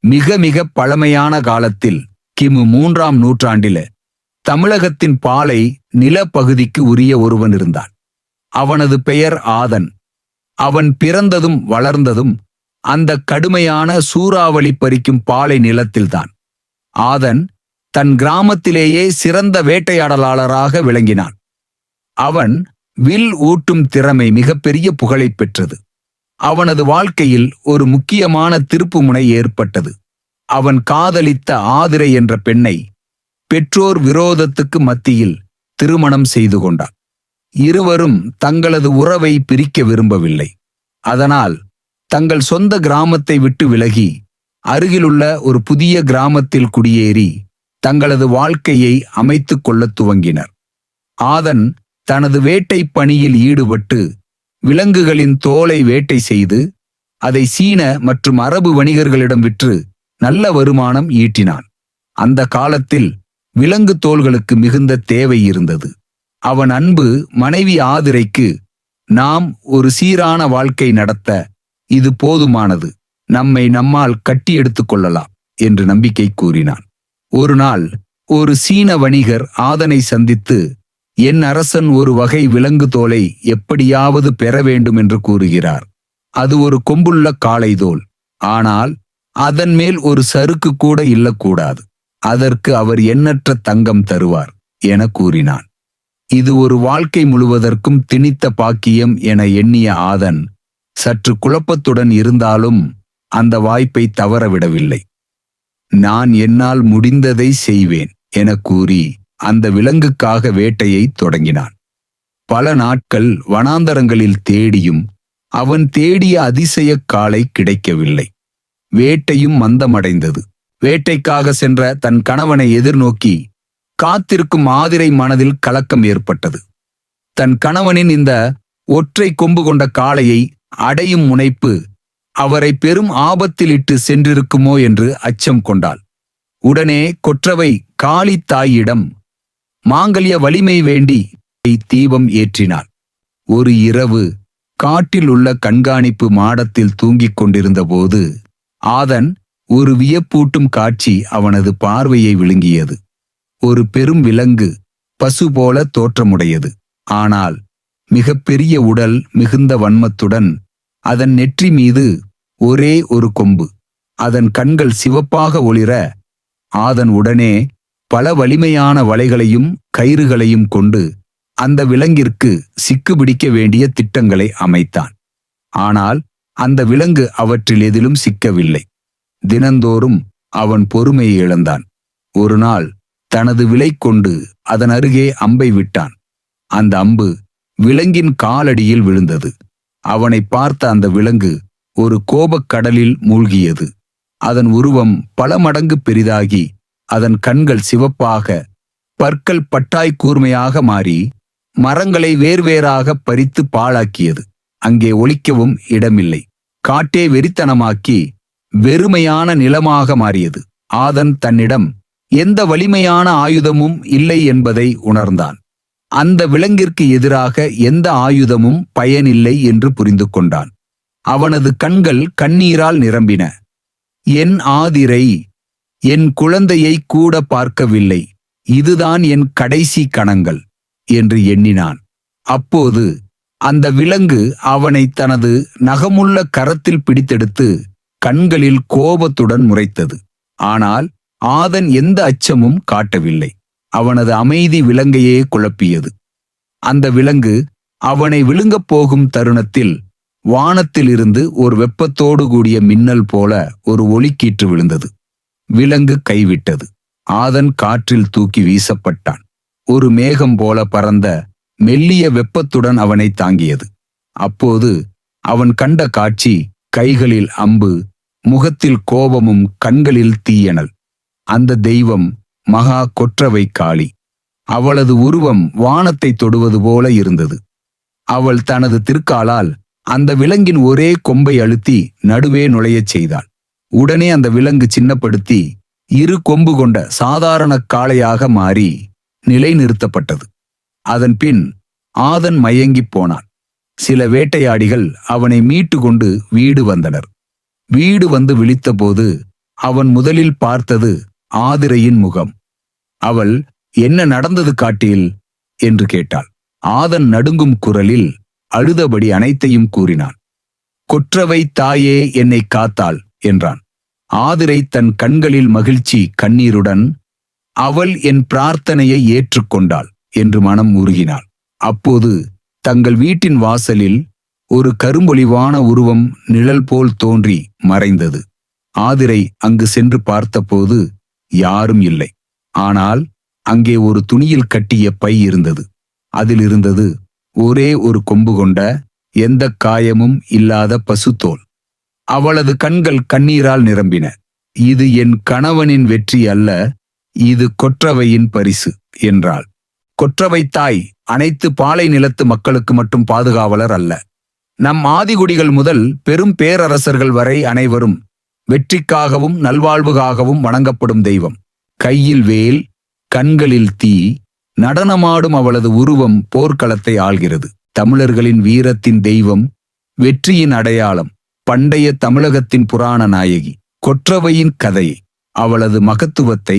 மிக மிக பழமையான காலத்தில் கிமு மூன்றாம் நூற்றாண்டில தமிழகத்தின் பாலை நிலப்பகுதிக்கு உரிய ஒருவன் இருந்தான். அவனது பெயர் ஆதன். அவன் பிறந்ததும் வளர்ந்ததும் அந்த கடுமையான சூறாவளி பறிக்கும் பாலை நிலத்தில்தான். ஆதன் தன் கிராமத்திலேயே சிறந்த வேட்டையாடலாளராக விளங்கினான். அவன் வில் ஊட்டும் திறமை மிகப்பெரிய புகழை பெற்றது. அவனது வாழ்க்கையில் ஒரு முக்கியமான திருப்புமுனை ஏற்பட்டது. அவன் காதலித்த ஆதிரை என்ற பெண்ணை பெற்றோர் விரோதத்துக்கு மத்தியில் திருமணம் செய்து கொண்டான் இருவரும் தங்களது உறவை பிரிக்க விரும்பவில்லை. அதனால் தங்கள் சொந்த கிராமத்தை விட்டு விலகி அருகிலுள்ள ஒரு புதிய கிராமத்தில் குடியேறி தங்களது வாழ்க்கையை அமைத்துக் கொள்ளத் துவங்கினர். ஆதன் தனது வேட்டை பணியில் ஈடுபட்டு விலங்குகளின் தோலை வேட்டை செய்து அதை சீன மற்றும் அரபு வணிகர்களிடம் விற்று நல்ல வருமானம் ஈட்டினான். அந்த காலத்தில் விலங்கு தோல்களுக்கு மிகுந்த தேவை இருந்தது. அவன் அன்பு மனைவி ஆதிரைக்கு நாம் ஒரு சீரான வாழ்க்கை நடத்த இது போதுமானது. நம்மை நம்மால் கட்டி எடுத்துக் கொள்ளலாம் என்று நம்பிக்கை கூறினான். ஒரு நாள் ஒரு சீன வணிகர் ஆதனை சந்தித்து என் அரசன் ஒரு வகை விலங்கு தோலை எப்படியாவது பெற வேண்டும் என்று கூறுகிறார். அது ஒரு கொம்புள்ள காளை தோல் ஆனால் அதன் மேல் ஒரு சறுக்கு கூட இல்லக்கூடாது. அதற்கு அவர் எண்ணற்ற தங்கம் தருவார் என கூறினான். இது ஒரு வாழ்க்கை முழுவதற்கும் திணித்த பாக்கியம் என எண்ணிய ஆதன் சற்று குழப்பத்துடன் இருந்தாலும் அந்த வாய்ப்பை தவறவிடவில்லை. நான் என்னால் முடிந்ததை செய்வேன் என கூறி அந்த விலங்குக்காக வேட்டையை தொடங்கினான். பல நாட்கள் வனாந்தரங்களில் தேடியும் அவன் தேடிய அதிசயக் காலை கிடைக்கவில்லை. வேட்டையும் மந்தமடைந்தது. வேட்டைக்காக சென்ற தன் கணவனை எதிர்நோக்கி காத்திருக்கும் ஆதிரை மனதில் கலக்கம் ஏற்பட்டது. தன் கணவனின் இந்த ஒற்றை கொம்பு கொண்ட காளையை அடையும் முனைப்பு அவரை பெரும் ஆபத்தில் இட்டு சென்றிருக்குமோ என்று அச்சம் கொண்டாள். உடனே கொற்றவை காளி தாயிடம் மாங்கல்ய வலிமை வேண்டி தீபம் ஏற்றினாள். ஒரு இரவு காட்டில் உள்ள கண்காணிப்பு மாடத்தில் தூங்கிக் கொண்டிருந்தபோது ஆதன் ஒரு வியப்பூட்டும் காட்சி அவனது பார்வையை விழுங்கியது. ஒரு பெரும் விலங்கு பசு போல தோற்றமுடையது. ஆனால் மிகப்பெரிய உடல் மிகுந்த வன்மத்துடன் அதன் நெற்றி மீது ஒரே ஒரு கொம்பு. அதன் கண்கள் சிவப்பாக ஒளிர ஆதன் உடனே பல வலிமையான வலைகளையும் கயிறுகளையும் கொண்டு அந்த விலங்கிற்கு சிக்கு பிடிக்க வேண்டிய திட்டங்களை அமைத்தான். ஆனால் அந்த விலங்கு அவற்றில் எதிலும் சிக்கவில்லை. தினந்தோறும் அவன் பொறுமையை இழந்தான். ஒரு நாள் தனது விலை கொண்டு அதன் அருகே அம்பை விட்டான். அந்த அம்பு விலங்கின் காலடியில் விழுந்தது. அவனை பார்த்த அந்த விலங்கு ஒரு கோபக் கடலில் மூழ்கியது. அதன் உருவம் பல மடங்கு பெரிதாகி அதன் கண்கள் சிவப்பாக பற்கள் பட்டாய் கூர்மையாக மாறி மரங்களை வேர்வேறாக பறித்து பாழாக்கியது. அங்கே ஒழிக்கவும் இடமில்லை. காட்டே வெறித்தனமாக்கி வெறுமையான நிலமாக மாறியது. ஆதன் தன்னிடம் எந்த வலிமையான ஆயுதமும் இல்லை என்பதை உணர்ந்தான். அந்த விலங்கிற்கு எதிராக எந்த ஆயுதமும் பயனில்லை என்று புரிந்து கொண்டான். அவனது கண்கள் கண்ணீரால் நிரம்பின. என் ஆதிரை என் குழந்தையை கூட பார்க்கவில்லை. இதுதான் என் கடைசி கணங்கள் என்று எண்ணினான். அப்போது அந்த விலங்கு அவனை தனது நகமுள்ள கரத்தில் பிடித்தெடுத்து கண்களில் கோபத்துடன் முறைத்தது. ஆனால் ஆதன் எந்த அச்சமும் காட்டவில்லை. அவனது அமைதி விலங்கையே குழப்பியது. அந்த விலங்கு அவனை விழுங்கப் போகும் தருணத்தில் வானத்திலிருந்து ஒரு வெப்பத்தோடு கூடிய மின்னல் போல ஒரு ஒளிக்கீற்று விழுந்தது. விலங்கு கைவிட்டது. ஆதன் காற்றில் தூக்கி வீசப்பட்டான். ஒரு மேகம் போல பறந்த மெல்லிய வெப்பத்துடன் அவனை தாங்கியது. அப்போது அவன் கண்ட காட்சி கைகளில் அம்பு முகத்தில் கோபமும் கண்களில் தீயனல். அந்த தெய்வம் மகா கொற்றவை காளி. அவளது உருவம் வானத்தை தொடுவது போல இருந்தது. அவள் தனது திருக்காலால் அந்த விலங்கின் ஒரே கொம்பை அழுத்தி நடுவே நுழையச் செய்தாள். உடனே அந்த விலங்கு சின்னப்படுத்தி இரு கொம்பு கொண்ட சாதாரண காளையாக மாறி நிலைநிறுத்தப்பட்டது. அதன் பின் ஆதன் மயங்கிப் போனான். சில வேட்டையாடிகள் அவனை மீட்டு கொண்டு வீடு வந்தனர். வீடு வந்து விழித்தபோது அவன் முதலில் பார்த்தது ஆதிரையின் முகம். அவள் என்ன நடந்தது காட்டில்? என்று கேட்டாள். ஆதன் நடுங்கும் குரலில் அழுதபடி அனைத்தையும் கூறினான். கொற்றவை தாயே என்னை காத்தாள். என்றான். ஆதிரை தன் கண்களில் மகிழ்ச்சி கண்ணீருடன் அவள் என் பிரார்த்தனையை ஏற்றுக்கொண்டாள் என்று மனம் உருகினாள். அப்போது தங்கள் வீட்டின் வாசலில் ஒரு கரும்பொலிவான உருவம் நிழல் போல் தோன்றி மறைந்தது. ஆதிரை அங்கு சென்று பார்த்தபோது யாரும் இல்லை. ஆனால் அங்கே ஒரு துணியில் கட்டிய பை இருந்தது. அதில் இருந்தது ஒரே ஒரு கொம்பு கொண்ட எந்த காயமும் இல்லாத பசுத்தோல். அவளது கண்கள் கண்ணீரால் நிரம்பின. இது என் கணவனின் வெற்றி அல்ல இது கொற்றவையின் பரிசு என்றாள். கொற்றவை தாய் அனைத்து பாலை நிலத்து மக்களுக்கு மட்டும் பாதுகாவலர் அல்ல. நம் ஆதிகுடிகள் முதல் பெரும் பேரரசர்கள் வரை அனைவரும் வெற்றிக்காகவும் நல்வாழ்வுக்காகவும் வணங்கப்படும் தெய்வம். கையில் வேல் கண்களில் தீ நடனமாடும் அவளது உருவம் போர்க்களத்தை ஆள்கிறது. தமிழர்களின் வீரத்தின் தெய்வம் வெற்றியின் அடையாளம். பண்டைய தமிழகத்தின் புராண நாயகி. கொற்றவையின் கதை அவளது மகத்துவத்தை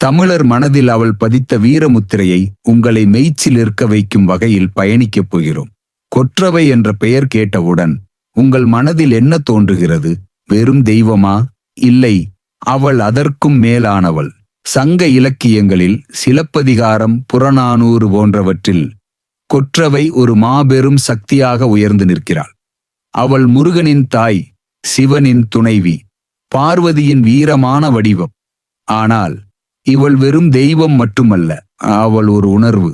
தமிழர் மனதில் அவள் பதித்த வீரமுத்திரையை உங்களை மெய்ச்சில் இருக்க வைக்கும் வகையில் பயணிக்கப் போகிறோம். கொற்றவை என்ற பெயர் கேட்டவுடன் உங்கள் மனதில் என்ன தோன்றுகிறது? வெறும் தெய்வமா? இல்லை அவள் அதற்கும் மேலானவள். சங்க இலக்கியங்களில் சிலப்பதிகாரம் புறநானூறு போன்றவற்றில் கொற்றவை ஒரு மாபெரும் சக்தியாக உயர்ந்து நிற்கிறாள். அவள் முருகனின் தாய் சிவனின் துணைவி பார்வதியின் வீரமான வடிவம். ஆனால் இவள் வெறும் தெய்வம் மட்டுமல்ல அவள் ஒரு உணர்வு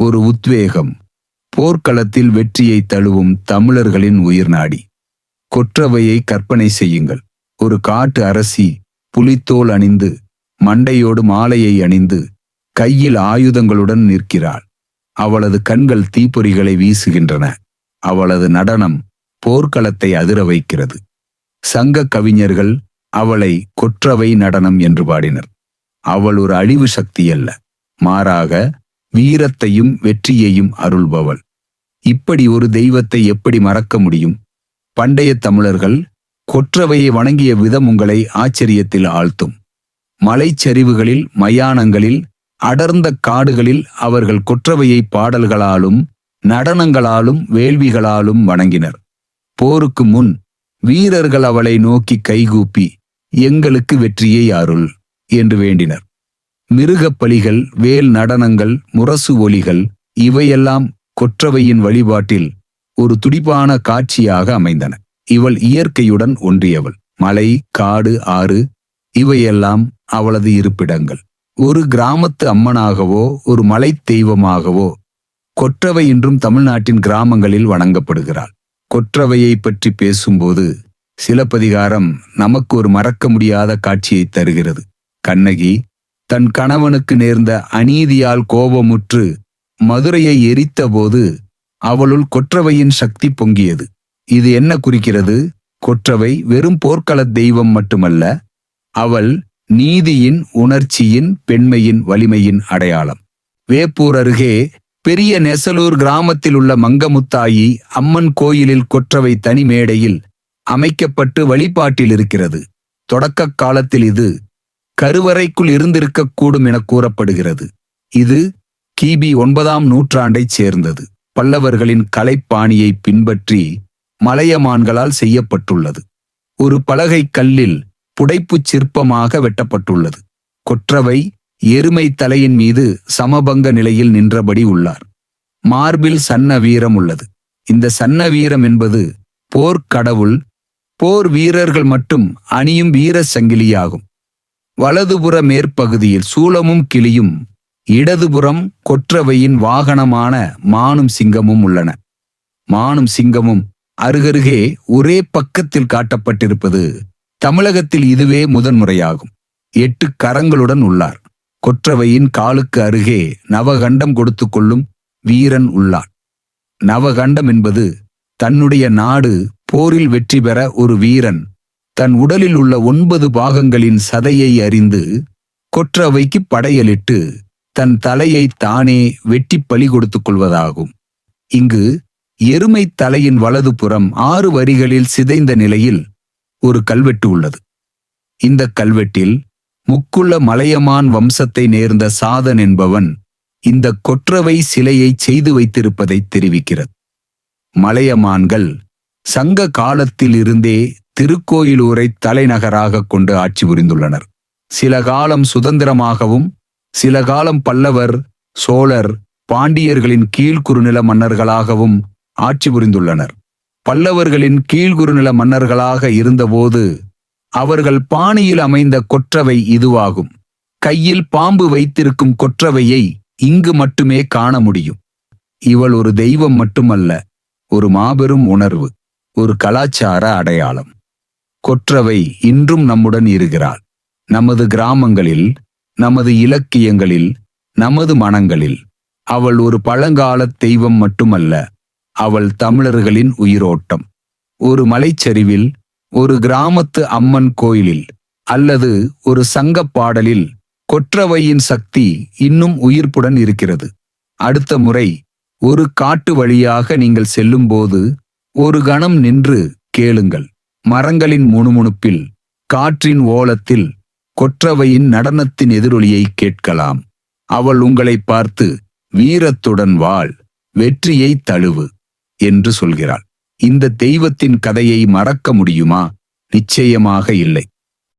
ஒரு உத்வேகம். போர்க்களத்தில் வெற்றியை தழுவும் தமிழர்களின் உயிர் நாடி. கொற்றவையை கற்பனை செய்யுங்கள். ஒரு காட்டு அரசி புலித்தோல் அணிந்து மண்டையோடு மாலையை அணிந்து கையில் ஆயுதங்களுடன் நிற்கிறாள். அவளது கண்கள் தீப்பொறிகளை வீசுகின்றன. அவளது நடனம் போர்க்களத்தை அதிர வைக்கிறது. சங்க கவிஞர்கள் அவளை கொற்றவை நடனம் என்று பாடினர். அவள் ஒரு அழிவு சக்தி அல்ல. மாறாக வீரத்தையும் வெற்றியையும் அருள்பவள். இப்படி ஒரு தெய்வத்தை எப்படி மறக்க முடியும்? பண்டைய தமிழர்கள் கொற்றவையை வணங்கிய விதம் உங்களை ஆச்சரியத்தில் ஆழ்த்தும். மலைச்சரிவுகளில் மயானங்களில் அடர்ந்த காடுகளில் அவர்கள் கொற்றவையை பாடல்களாலும் நடனங்களாலும் வேள்விகளாலும் வணங்கினர். போருக்கு முன் வீரர்கள் அவளை நோக்கி கைகூப்பி எங்களுக்கு வெற்றியை அருள் என்று வேண்டினர். மிருகப் பலிகள் வேல் நடனங்கள் முரசு ஒலிகள் இவையெல்லாம் கொற்றவையின் வழிபாட்டில் ஒரு துடிப்பான காட்சியாக அமைந்தன. இவள் இயற்கையுடன் ஒன்றியவள். மலை காடு ஆறு இவையெல்லாம் அவளது இருப்பிடங்கள். ஒரு கிராமத்து அம்மனாகவோ ஒரு மலைத் தெய்வமாகவோ கொற்றவை இன்றும் தமிழ்நாட்டின் கிராமங்களில் வணங்கப்படுகிறாள். கொற்றவையை பற்றி பேசும்போது சிலப்பதிகாரம் நமக்கு ஒரு மறக்க முடியாத காட்சியை தருகிறது. கண்ணகி தன் கணவனுக்கு நேர்ந்த அநீதியால் கோபமுற்று மதுரையை எரித்தபோது அவளுள் கொற்றவையின் சக்தி பொங்கியது. இது என்ன குறிக்கிறது? கொற்றவை வெறும் போர்க்களத் தெய்வம் மட்டுமல்ல அவள் நீதியின் உணர்ச்சியின் பெண்மையின் வலிமையின் அடையாளம். வேப்பூர் அருகே பெரிய நெசலூர் கிராமத்தில் உள்ள மங்கமுத்தாயி அம்மன் கோயிலில் கொற்றவை தனி மேடையில் அமைக்கப்பட்டு வழிபாட்டில் இருக்கிறது. தொடக்க காலத்தில் இது கருவறைக்குள் இருந்திருக்கக்கூடும் என கூறப்படுகிறது. இது கிபி ஒன்பதாம் நூற்றாண்டைச் சேர்ந்தது. பல்லவர்களின் கலைப்பாணியை பின்பற்றி மலையமான்களால் செய்யப்பட்டுள்ளது. ஒரு பலகை கல்லில் புடைப்புச் சிற்பமாக வெட்டப்பட்டுள்ளது. கொற்றவை எருமை தலையின் மீது சமபங்க நிலையில் நின்றபடி உள்ளார். மார்பில் சன்ன வீரம் உள்ளது. இந்த சன்ன வீரம் என்பது போர்க்கடவுள் போர் வீரர்கள் மட்டும் அணியும் வீர சங்கிலியாகும். வலதுபுற மேற்பகுதியில் சூலமும் கிளியும் இடதுபுறம் கொற்றவையின் வாகனமான மானும் சிங்கமும் உள்ளன. மானும் சிங்கமும் அருகருகே ஒரே பக்கத்தில் காட்டப்பட்டிருப்பது தமிழகத்தில் இதுவே முதன்முறையாகும். எட்டு கரங்களுடன் உள்ளார். கொற்றவையின் காலுக்கு அருகே நவகண்டம் கொடுத்து கொள்ளும் வீரன் உள்ளான். நவகண்டம் என்பது தன்னுடைய நாடு போரில் வெற்றி பெற ஒரு வீரன் தன் உடலில் உள்ள ஒன்பது பாகங்களின் சதையை அறிந்து கொற்றவைக்கு படையலிட்டு தன் தலையை தானே வெட்டி பலி கொடுத்துக் கொள்வதாகும் இங்கு எருமை தலையின் வலது புறம் ஆறு வரிகளில் சிதைந்த நிலையில் ஒரு கல்வெட்டு உள்ளது. இந்த கல்வெட்டில் முக்குள்ள மலையமான் வம்சத்தை நேர்ந்த சாதன் என்பவன் இந்த கொற்றவை சிலையை செய்து வைத்திருப்பதை தெரிவிக்கிறது. மலையமான்கள் சங்க காலத்திலிருந்தே திருக்கோயிலூரை தலைநகராக கொண்டு ஆட்சி புரிந்துள்ளனர். சில காலம் சுதந்திரமாகவும் சில காலம் பல்லவர் சோழர் பாண்டியர்களின் கீழ்குறுநில மன்னர்களாகவும் ஆட்சி புரிந்துள்ளனர். பல்லவர்களின் கீழ்குறுநில மன்னர்களாக இருந்தபோது அவர்கள் பாணியில் அமைந்த கொற்றவை இதுவாகும். கையில் பாம்பு வைத்திருக்கும் கொற்றவையை இங்கு மட்டுமே காண முடியும். இவள் ஒரு தெய்வம் மட்டுமல்ல ஒரு மாபெரும் உணர்வு ஒரு கலாச்சார அடையாளம். கொற்றவை இன்றும் நம்முடன் இருக்கிறாள். நமது கிராமங்களில் நமது இலக்கியங்களில் நமது மனங்களில் அவள் ஒரு பழங்கால தெய்வம் மட்டுமல்ல அவள் தமிழர்களின் உயிரோட்டம். ஒரு மலைச்சரிவில் ஒரு கிராமத்து அம்மன் கோயிலில் அல்லது ஒரு சங்கப் பாடலில் கொற்றவையின் சக்தி இன்னும் உயிர்ப்புடன் இருக்கிறது. அடுத்த முறை ஒரு காட்டு வழியாக நீங்கள் செல்லும்போது ஒரு கணம் நின்று கேளுங்கள். மரங்களின் முணுமுணுப்பில் காற்றின் ஓலத்தில் கொற்றவையின் நடனத்தின் எதிரொலியை கேட்கலாம். அவள் உங்களை பார்த்து வீரத்துடன் வாழ் வெற்றியை தழுவு என்று சொல்கிறாள். இந்த தெய்வத்தின் கதையை மறக்க முடியுமா? நிச்சயமாக இல்லை.